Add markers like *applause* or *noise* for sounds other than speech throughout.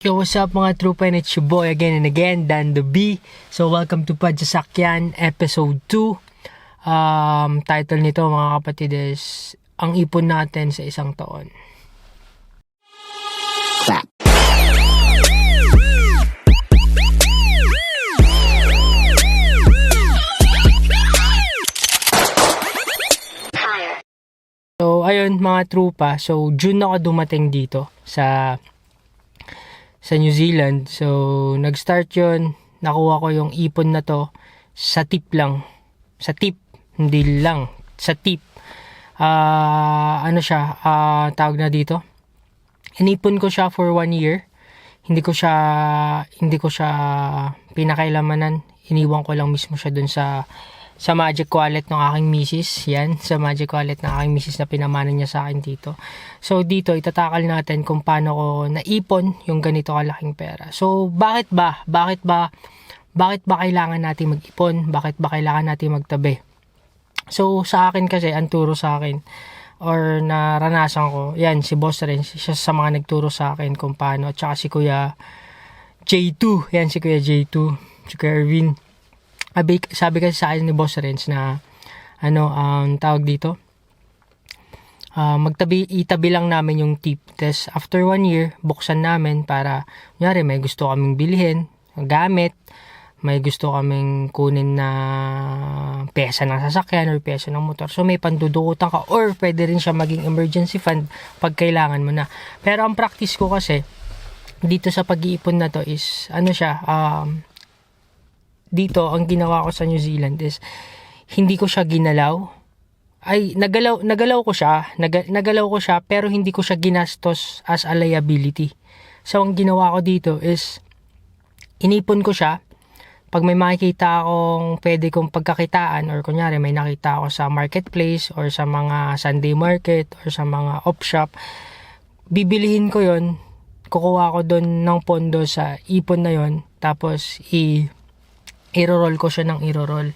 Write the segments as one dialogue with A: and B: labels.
A: Yo, what's up mga troopa? And it's your boy again and again, Dan the B. So, welcome to Padsasakyan, episode 2. Um, title nito mga kapatid is, Ang ipon natin sa isang taon.
B: Clap.
A: So, ayun mga trupa. So, June ako dumating dito sa sa New Zealand. So, nag-start yon Nakuha ko yung ipon na to sa tip lang. Sa tip. Hindi lang. Sa tip. Ah, ano siya? Ah, tawag na dito. Inipon ko siya for one year. Hindi ko siya hindi ko siya pinakailamanan. Iniwan ko lang mismo siya dun sa sa magic wallet ng aking misis. Yan, sa magic wallet ng aking misis na pinamana niya sa akin dito. So, dito, itatakal natin kung paano ko naipon yung ganito kalaking pera. So, bakit ba? Bakit ba? Bakit ba kailangan natin mag-ipon? Bakit ba kailangan natin magtabi? So, sa akin kasi, ang turo sa akin, or naranasan ko, yan, si Boss rin, siya sa mga nagturo sa akin kung paano, at saka si Kuya J2, yan si Kuya J2, si Kuya Erwin, sabi, sabi kasi sa akin ni Boss Renz na ano ang tawag dito ah, magtabi itabi lang namin yung tip Tapos after one year buksan namin para kunyari may gusto kaming bilhin gamit may gusto kaming kunin na pesa ng sasakyan or pesa ng motor. So may pandudukutan ka or pwede rin siya maging emergency fund pag kailangan mo na. Pero ang practice ko kasi dito sa pag-iipon na to is ano siya um, dito, ang ginawa ko sa New Zealand is, hindi ko siya ginalaw. Ay, nagalaw, nagalaw ko siya, nag, nagalaw ko siya, pero hindi ko siya ginastos as a liability. So, ang ginawa ko dito is, inipon ko siya, pag may makikita akong pwede kong pagkakitaan or kunyari may nakita ako sa marketplace or sa mga Sunday market or sa mga op shop, bibilihin ko yon kukuha ko doon ng pondo sa ipon na yon tapos i iro-roll ko siya ng iro-roll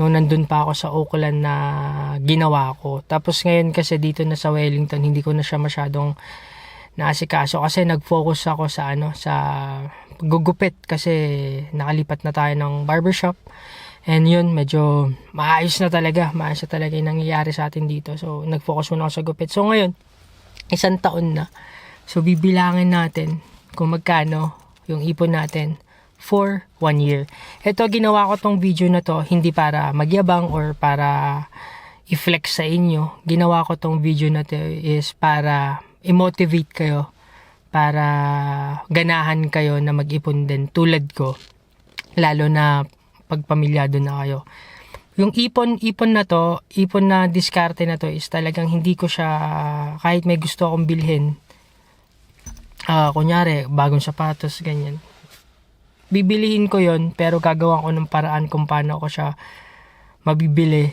A: nung nandun pa ako sa Oakland na ginawa ko. Tapos ngayon kasi dito na sa Wellington, hindi ko na siya masyadong naasikaso kasi nag-focus ako sa ano sa gugupit kasi nakalipat na tayo ng barbershop. And yun, medyo maayos na talaga. Maayos na talaga yung nangyayari sa atin dito. So, nag-focus muna ako sa gupit. So, ngayon, isang taon na. So, bibilangin natin kung magkano yung ipon natin for one year. Ito, ginawa ko tong video na to hindi para magyabang or para i-flex sa inyo. Ginawa ko tong video na to is para i-motivate kayo para ganahan kayo na mag-ipon din tulad ko. Lalo na pag pamilyado na kayo. Yung ipon-ipon na to, ipon na diskarte na to is talagang hindi ko siya kahit may gusto akong bilhin. Ah, kunyari, bagong sapatos, ganyan bibilihin ko yon pero gagawa ko ng paraan kung paano ko siya mabibili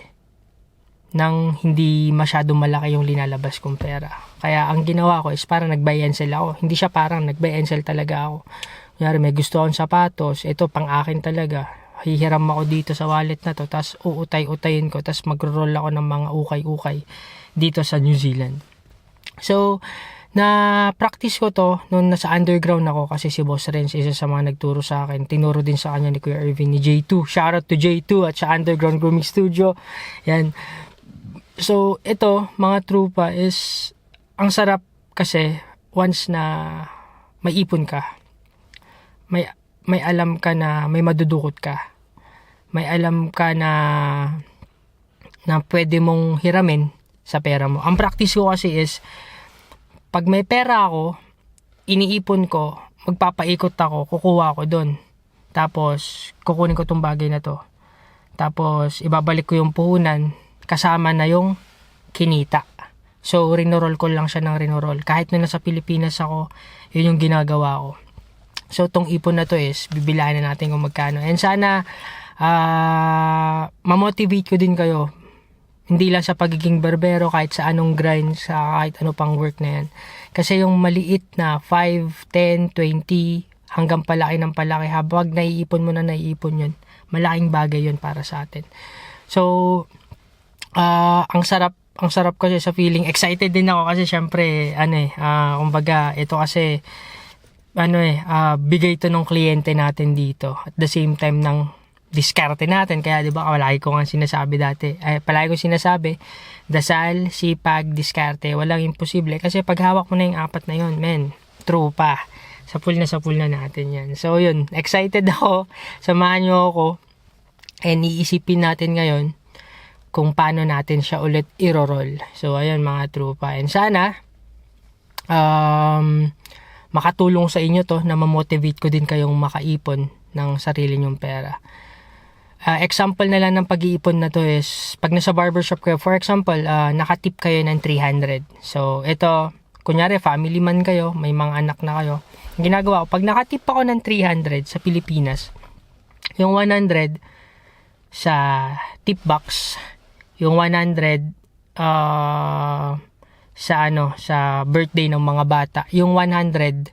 A: nang hindi masyado malaki yung linalabas kong pera. Kaya ang ginawa ko is parang nag-buy and sell ako. Hindi siya parang nag-buy and sell talaga ako. Kunyari may gusto akong sapatos, ito pang akin talaga. Hihiram ako dito sa wallet na to, tapos uutay-utayin ko, tapos magro-roll ako ng mga ukay-ukay dito sa New Zealand. So, na practice ko to nung nasa underground ako kasi si Boss Renz isa sa mga nagturo sa akin. Tinuro din sa kanya ni Kuya Irving ni J2. Shoutout to J2 at sa Underground Grooming Studio. Yan. So, ito, mga trupa is ang sarap kasi once na may ipon ka, may may alam ka na may madudukot ka. May alam ka na na pwede mong hiramin sa pera mo. Ang practice ko kasi is pag may pera ako, iniipon ko, magpapaikot ako, kukuha ako doon. Tapos, kukunin ko tong bagay na to. Tapos, ibabalik ko yung puhunan, kasama na yung kinita. So, rinorol ko lang siya ng rinorol. Kahit na nasa Pilipinas ako, yun yung ginagawa ko. So, tong ipon na to is, bibilaan na natin kung magkano. And sana, ah, mamotivate ko din kayo hindi lang sa pagiging berbero, kahit sa anong grind, sa kahit ano pang work na yan. Kasi yung maliit na 5, 10, 20, hanggang palaki ng palaki, habang naiipon mo na naiipon yun, malaking bagay yun para sa atin. So, uh, ang sarap ang sarap kasi sa feeling excited din ako kasi syempre ano eh uh, kumbaga ito kasi ano eh, ah, bigay to ng kliyente natin dito. At the same time ng diskarte natin. Kaya di ba, palagi ko nga sinasabi dati. Ay, palagi ko sinasabi, dasal, sipag, diskarte, walang imposible. Kasi pag hawak mo na yung apat na yon men, true pa. Sa pool na sa pool na natin yan. So yun, excited *laughs* ako. Samahan nyo ako. And iisipin natin ngayon kung paano natin siya ulit iro-roll. So ayun mga trupa. And sana, um, makatulong sa inyo to na ma-motivate ko din kayong makaipon ng sarili nyong pera. Ah, example na lang ng pag-iipon na to is, pag nasa barbershop kayo, for example, ah, nakatip kayo ng 300. So, ito, kunyari, family man kayo, may mga anak na kayo. Ang ginagawa ko, pag nakatip ako ng 300 sa Pilipinas, yung 100 sa tip box, yung 100 ah, sa ano, sa birthday ng mga bata, yung 100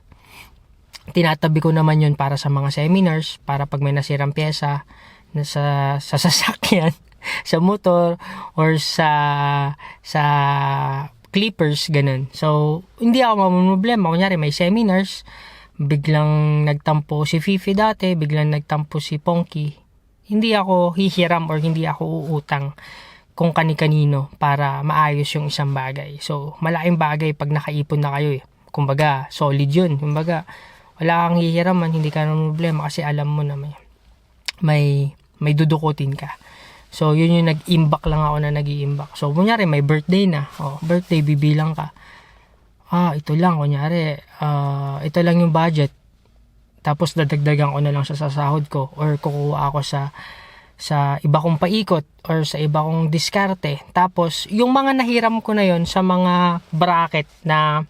A: tinatabi ko naman yun para sa mga seminars, para pag may nasirang pyesa na sa, sa *laughs* sasakyan, sa motor, or sa sa clippers, ganun. So, hindi ako mamumblema. Kunyari, may seminars, biglang nagtampo si Fifi dati, biglang nagtampo si Ponky. Hindi ako hihiram or hindi ako uutang kung kani-kanino para maayos yung isang bagay. So, malaking bagay pag nakaipon na kayo eh. Kumbaga, solid yun. Kumbaga, wala kang hihiraman, hindi ka naman problema kasi alam mo na may, may, may dudukutin ka. So, yun yung nag-imbak lang ako na nag-iimbak. So, kunyari, may birthday na. Oh, birthday, bibilang ka. Ah, ito lang, kunyari, ah, ito lang yung budget. Tapos, dadagdagan ko na lang sa sahod ko or kukuha ako sa sa iba kong paikot or sa iba kong diskarte. Tapos, yung mga nahiram ko na yon sa mga bracket na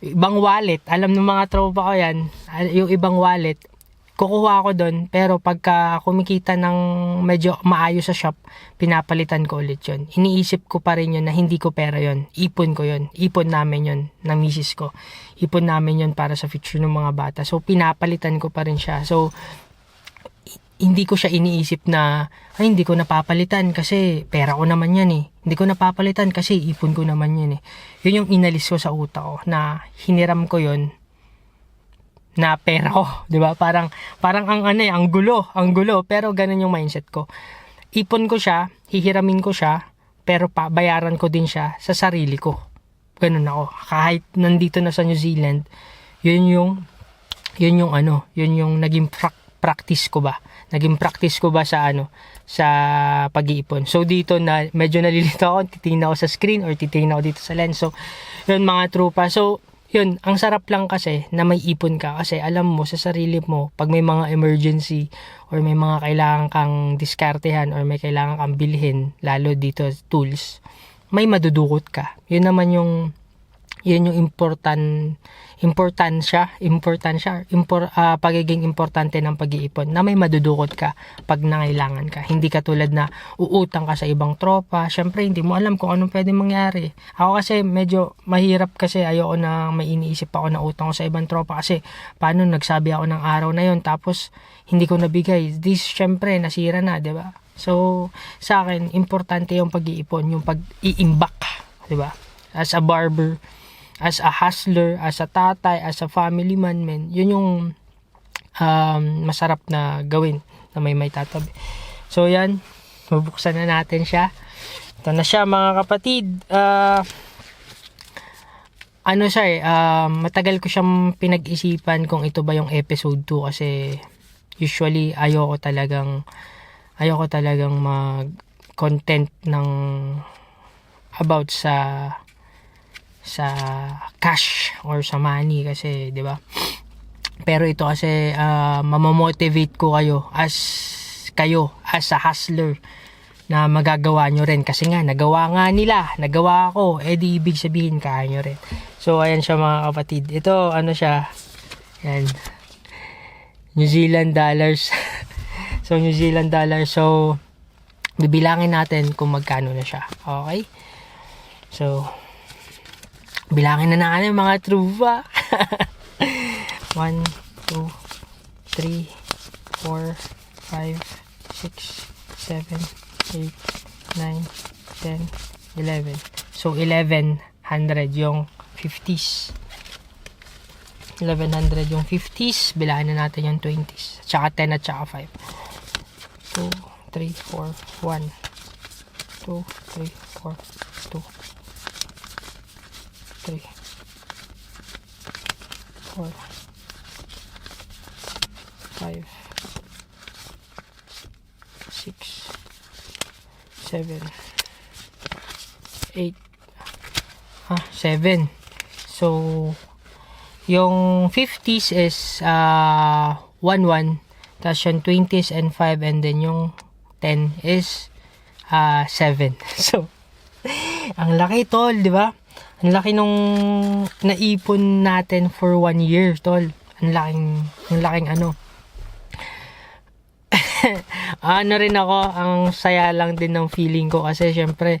A: ibang wallet, alam ng mga tropa ko yan, yung ibang wallet, kukuha ako doon, pero pagka kumikita ng medyo maayos sa shop, pinapalitan ko ulit yun. Iniisip ko pa rin yun na hindi ko pera yun. Ipon ko yun. Ipon namin yun ng misis ko. Ipon namin yun para sa future ng mga bata. So, pinapalitan ko pa rin siya. So, hindi ko siya iniisip na ay hindi ko napapalitan kasi pera ko naman yan eh. Hindi ko napapalitan kasi ipon ko naman yan eh. Yun yung inalis ko sa utak ko na hiniram ko yon na pera ko, *laughs* 'di ba? Parang parang ang ano eh, ang gulo, ang gulo, pero ganun yung mindset ko. Ipon ko siya, hihiramin ko siya, pero pa bayaran ko din siya sa sarili ko. Ganun ako. Kahit nandito na sa New Zealand, yun yung yun yung ano, yun yung naging prac- practice ko ba? Naging practice ko ba sa ano, sa pag-iipon. So dito na medyo nalilito ako, titingnan ako sa screen or titingnan ako dito sa lens. So yun mga trupa. So yun, ang sarap lang kasi na may ipon ka kasi alam mo sa sarili mo pag may mga emergency or may mga kailangan kang diskartehan or may kailangan kang bilhin lalo dito tools may madudukot ka. Yun naman yung yun yung important importansya importansya impor, ah, pagiging importante ng pag-iipon na may madudukot ka pag nangailangan ka. Hindi ka tulad na uutang ka sa ibang tropa. Syempre hindi mo alam kung anong pwede mangyari. Ako kasi medyo mahirap kasi ayoko na may iniisip ako na utang ko sa ibang tropa kasi paano nagsabi ako ng araw na yon tapos hindi ko nabigay. This syempre nasira na di ba? So sa akin importante yung pag-iipon yung pag-iimbak di ba? As a barber as a hustler, as a tatay, as a family man, men, yun yung um, masarap na gawin na may may tatabi. So, yan. Mabuksan na natin siya. Ito na siya, mga kapatid. Ah, ano siya eh, ah, matagal ko siyang pinag-isipan kung ito ba yung episode 2 kasi usually ayoko talagang ayoko talagang mag content ng about sa sa cash or sa money kasi 'di ba? Pero ito kasi uh, mamamotivate ko kayo as kayo as a hustler na magagawa nyo rin. Kasi nga nagawa nga nila nagawa ako. Eh di ibig sabihin kaya nyo rin. So ayan siya mga kapatid. Ito ano siya? Yan New Zealand dollars. *laughs* So New Zealand dollars. So bibilangin natin kung magkano na siya. Okay? So bilangin na natin mga trupa 1 2 3 4 5 6 7 8 9 10 11 so 1100 yung 50s 1100 yung 50s. Bilahan na natin yung 20s. Tsaka 10 at tsaka 5. 2, 3, 4, 1. 2, 3, 4, 2. 3, 4, 5, 6, 7, 8, ah, 7. So, yung 50s is uh, 1-1. Tapos yung 20s and 5 and then yung 10 is uh, 7. *laughs* So, ang laki tol, di ba? Ang laki nung naipon natin for one year, tol. Ang laking, ang laking ano. *laughs* ano rin ako, ang saya lang din ng feeling ko kasi syempre,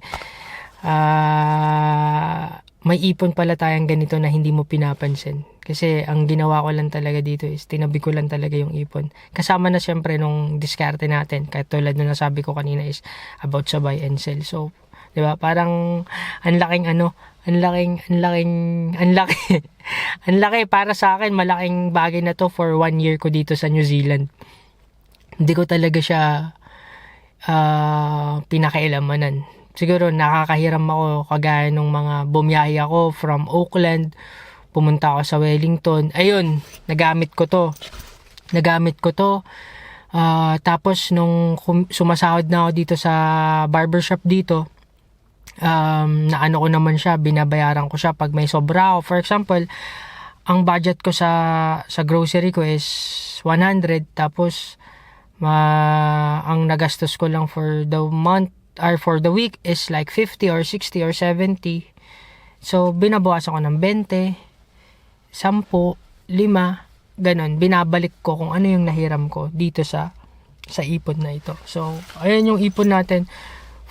A: ah, may ipon pala tayong ganito na hindi mo pinapansin. Kasi ang ginawa ko lang talaga dito is tinabi ko lang talaga yung ipon. Kasama na syempre nung diskarte natin. Kahit tulad nung nasabi ko kanina is about sa buy and sell. So, 'di ba? Parang ang laking ano, ang laking ang laking ang laki. *laughs* ang laki para sa akin, malaking bagay na to for one year ko dito sa New Zealand. Hindi ko talaga siya ah pinakailamanan. Siguro nakakahiram ako kagaya nung mga bumiyahe ako from Auckland, pumunta ako sa Wellington. Ayun, nagamit ko to. Nagamit ko to. Ah, tapos nung sumasahod na ako dito sa barbershop dito, um, na ano ko naman siya, binabayaran ko siya pag may sobra ako. For example, ang budget ko sa sa grocery ko is 100 tapos ma ang nagastos ko lang for the month or for the week is like 50 or 60 or 70. So binabawasan ko ng 20, 10, 5, ganun. Binabalik ko kung ano yung nahiram ko dito sa sa ipon na ito. So ayan yung ipon natin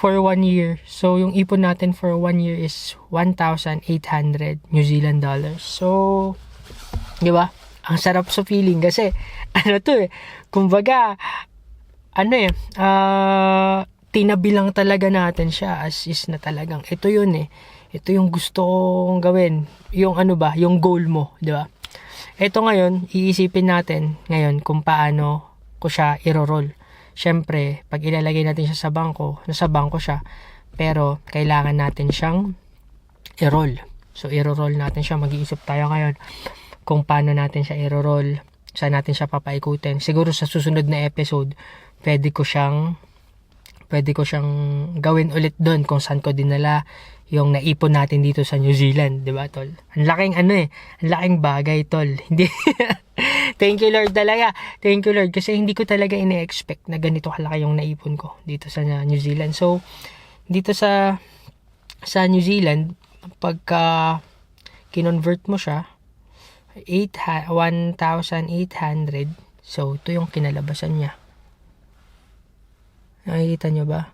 A: for one year. So, yung ipon natin for one year is 1,800 New Zealand dollars. So, di ba? Ang sarap sa feeling kasi, *laughs* ano to eh, kumbaga, ano eh, ah, tinabi lang talaga natin siya as is na talagang, ito yun eh. Ito yung gusto kong gawin. Yung ano ba, yung goal mo, di ba? Ito ngayon, iisipin natin ngayon kung paano ko siya iro-roll. Siyempre, pag ilalagay natin siya sa bangko, nasa bangko siya, pero kailangan natin siyang i-roll. So, i-roll natin siya. Mag-iisip tayo ngayon kung paano natin siya i-roll, saan natin siya papaikutin. Siguro sa susunod na episode, pwede ko siyang pwede ko siyang gawin ulit doon kung saan ko dinala yung naipon natin dito sa New Zealand, 'di ba, tol? Ang laking ano eh, ang laking bagay, tol. *laughs* Hindi Thank you Lord talaga. Thank you Lord kasi hindi ko talaga ine-expect na ganito kalaki yung naipon ko dito sa New Zealand. So dito sa sa New Zealand pagka kinonvert mo siya 8 1,800 so ito yung kinalabasan niya nakikita nyo ba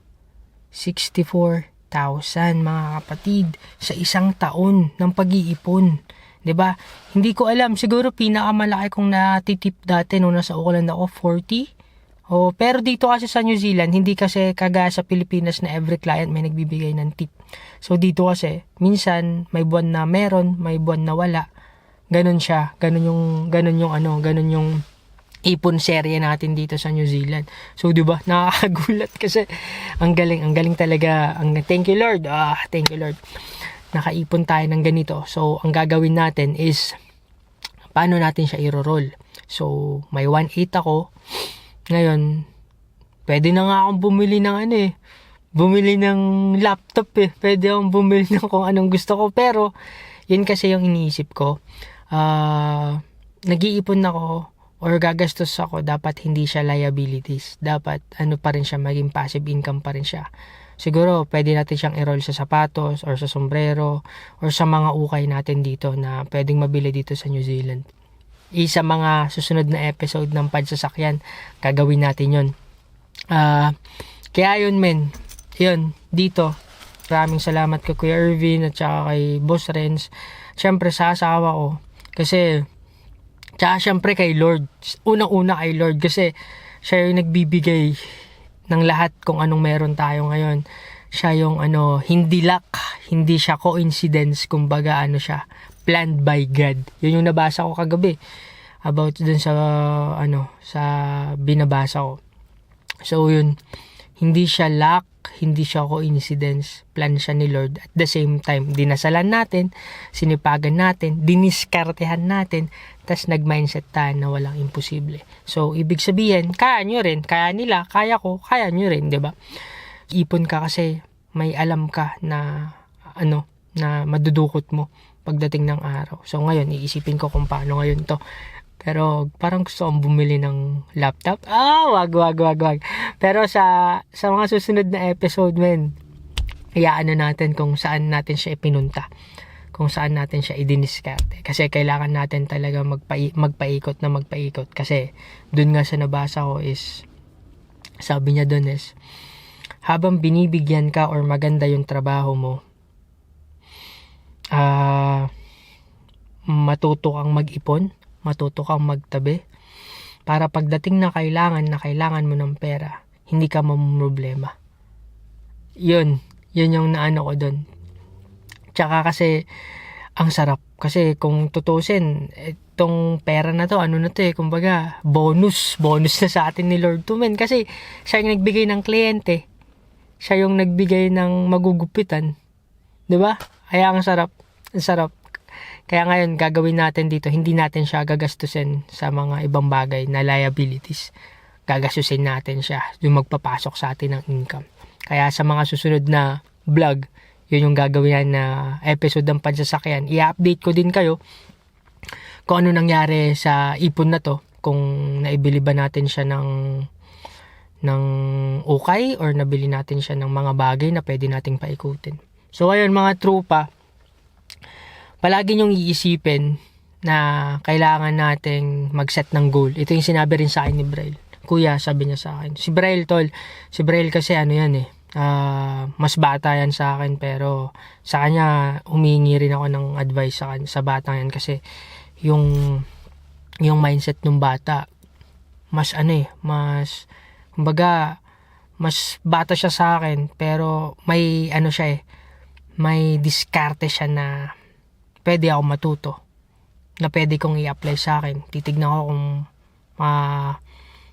A: 64,000 mga kapatid sa isang taon ng pag-iipon 'di ba? Hindi ko alam, siguro pinakamalaki kong natitip dati nung nasa Auckland ako 40. Oh, pero dito kasi sa New Zealand, hindi kasi kagaya sa Pilipinas na every client may nagbibigay ng tip. So dito kasi, minsan may buwan na meron, may buwan na wala. Ganon siya, ganon yung ganon yung ano, ganon yung ipon serye natin dito sa New Zealand. So 'di ba? *laughs* Nakakagulat kasi ang galing, ang galing talaga. Ang thank you Lord. Ah, thank you Lord nakaipon tayo ng ganito. So, ang gagawin natin is, paano natin siya i-roll. So, may 1.8 ako. Ngayon, pwede na nga akong bumili ng ano eh. Bumili ng laptop eh. Pwede akong bumili ng kung anong gusto ko. Pero, yun kasi yung iniisip ko. Uh, nag-iipon ako or gagastos ako, dapat hindi siya liabilities. Dapat ano pa rin siya, maging passive income pa rin siya. Siguro, pwede natin siyang i-roll sa sapatos or sa sombrero or sa mga ukay natin dito na pwedeng mabili dito sa New Zealand. Isa mga susunod na episode ng pansasakyan, gagawin natin yon. Uh, kaya yun men, yun, dito. Maraming salamat kay Kuya Irvin at saka kay Boss Renz. Siyempre sa asawa ko. Kasi, tsaka siyempre kay Lord. Unang-una kay Lord kasi siya yung nagbibigay ng lahat kung anong meron tayo ngayon. Siya yung ano, hindi luck, hindi siya coincidence, kumbaga ano siya, planned by God. Yun yung nabasa ko kagabi about dun sa ano sa binabasa ko. So yun, hindi siya luck, hindi siya coincidence, plan siya ni Lord. At the same time, dinasalan natin, sinipagan natin, diniskartehan natin, tas nag-mindset tayo na walang imposible. So, ibig sabihin, kaya nyo rin, kaya nila, kaya ko, kaya nyo rin, ba? Ipon ka kasi may alam ka na ano, na madudukot mo pagdating ng araw. So ngayon, iisipin ko kung paano ngayon to. Pero parang gusto kong bumili ng laptop. Ah, wag, wag, wag, wag. Pero sa, sa mga susunod na episode, men, iyaano natin kung saan natin siya ipinunta. Kung saan natin siya idiniskarte. Kasi kailangan natin talaga magpai, magpaikot na magpaikot. Kasi dun nga sa nabasa ko is, sabi niya dun is, habang binibigyan ka or maganda yung trabaho mo, ah, matuto kang mag-ipon, matuto kang magtabi, para pagdating na kailangan na kailangan mo ng pera, hindi ka mamroblema. Yun, yun yung naano ko dun. Tsaka kasi, ang sarap. Kasi kung tutusin, itong pera na to, ano na to eh, kumbaga, bonus. Bonus na sa atin ni Lord to men. Kasi siya yung nagbigay ng kliyente. Siya yung nagbigay ng magugupitan. ba? Kaya ang sarap. Ang sarap. Kaya ngayon, gagawin natin dito, hindi natin siya gagastusin sa mga ibang bagay na liabilities. Gagastusin natin siya yung magpapasok sa atin ng income. Kaya sa mga susunod na vlog, yun yung gagawin na episode ng pansasakyan. I-update ko din kayo kung ano nangyari sa ipon na to. Kung naibili ba natin siya ng ng ukay or nabili natin siya ng mga bagay na pwede nating paikutin. So ayun mga trupa, palagi nyong iisipin na kailangan nating mag-set ng goal. Ito yung sinabi rin sa akin ni Braille. Kuya, sabi niya sa akin. Si Braille, tol. Si Braille kasi ano yan eh. ah, mas bata yan sa akin pero sa kanya humingi rin ako ng advice sa, sa bata yan kasi yung yung mindset ng bata mas ano eh, mas kumbaga mas bata siya sa akin pero may ano siya eh may diskarte siya na pwede ako matuto na pwede kong i-apply sa akin. Titignan ko kung ah,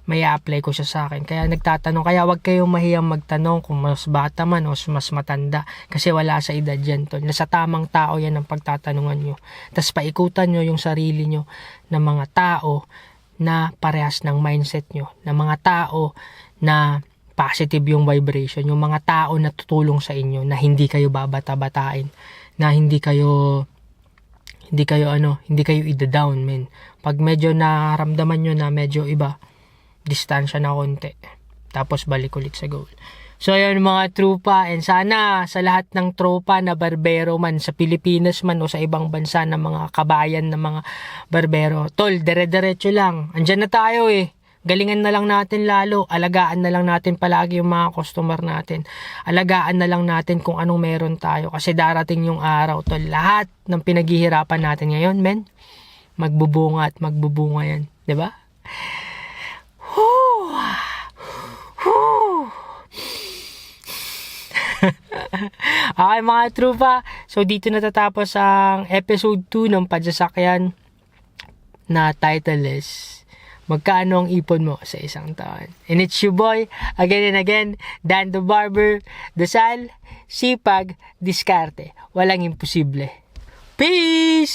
A: may apply ko siya sa akin. Kaya nagtatanong kaya wag kayong mahiyang magtanong kung mas bata man o mas matanda kasi wala sa edad yan tol. Nasa tamang tao yan ang pagtatanungan nyo. Tapos paikutan nyo yung sarili nyo ng mga tao na parehas ng mindset nyo ng mga tao na positive yung vibration, yung mga tao na tutulong sa inyo na hindi kayo babata-batain, na hindi kayo hindi kayo ano, hindi kayo ida-down, men. Pag medyo naramdaman nyo na medyo iba, distansya na konti. Tapos balik ulit sa goal. So ayun mga trupa and sana sa lahat ng tropa na barbero man sa Pilipinas man o sa ibang bansa na mga kabayan na mga barbero. Tol, dire-diretso lang. Andyan na tayo eh. Galingan na lang natin lalo. Alagaan na lang natin palagi yung mga customer natin. Alagaan na lang natin kung anong meron tayo. Kasi darating yung araw, tol. Lahat ng pinaghihirapan natin ngayon, men, magbubunga at magbubunga yan. 'Di ba? *laughs* Okay mga trupa, so dito natatapos ang episode 2 ng Padsasakyan na title is Magkano ang ipon mo sa isang taon? And it's your boy, again and again, Dan the Barber, Dasal, Sipag, Diskarte. Walang imposible. Peace!